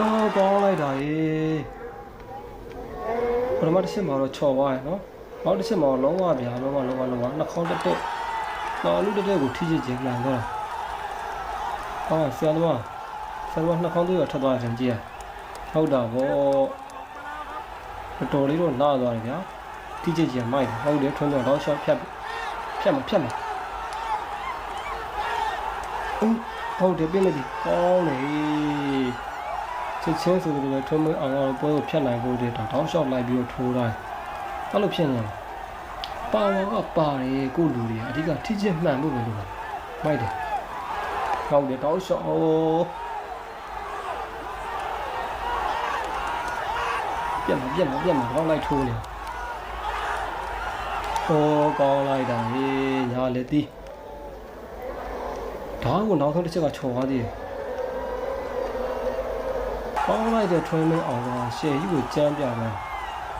တော့ကောင်းလိုက်တာရေပထမတစ်ချက်မှာတော့ချော်သွားရယ်နော်နောက်တစ်ချက်မှာတော့လုံးဝဗျာလုံးဝလုံးဝလုံးဝနှာခေါင်းတက်တက်တော့လူတက်တက်ကိုထိချစ်ခြင်းမှန်တော့ဟောဆရာသမားဆရာသမားနှာခေါင်းသွေးရထွက်သွားတယ်ကြည့်ရဟုတ်တာဗောတော်တော်လေးတော့နားသွားတယ်ဗျာထိချစ်ခြင်းမိုက်တယ်ဟုတ်တယ်ထွန်းတော့တော့ရှော့ဖြတ်ဖြတ်မှာဖြတ်မှာအင်းဟုတ်တယ်ပြင်းလိုက်ပြီကောင်းလေ ချက်ချင်းဆိုလိုပဲထုံးမအောင်အောင်ပွဲကိုဖြတ်နိုင်ဖို့တည်းတော့တောင်းလျှောက်လိုက်ပြီးတော့ထိုးတိုင်းအဲ့လိုဖြစ်နေတယ်ပါဝါကပါတယ်ကိုလူတွေအဓိကထိချင်းမှန်ဖို့ပဲလို့မိုက်တယ်ဟောက်တယ်တောင်းလျှောက်အိုးပြက်မှာပြက်မှာပြက်မှာကောင်းလိုက်ထိုးနေဟိုးကောင်းလိုက်တာဟေးညာလေတီးဒါကနောက်ဆုံးတစ်ချက်ကချော်သွားသေးတယ် ပေါင်းလိုက်တဲ့ထွန်းမင်းအောင်ကရှယ်ကြီးကိုကြမ်းပြတယ်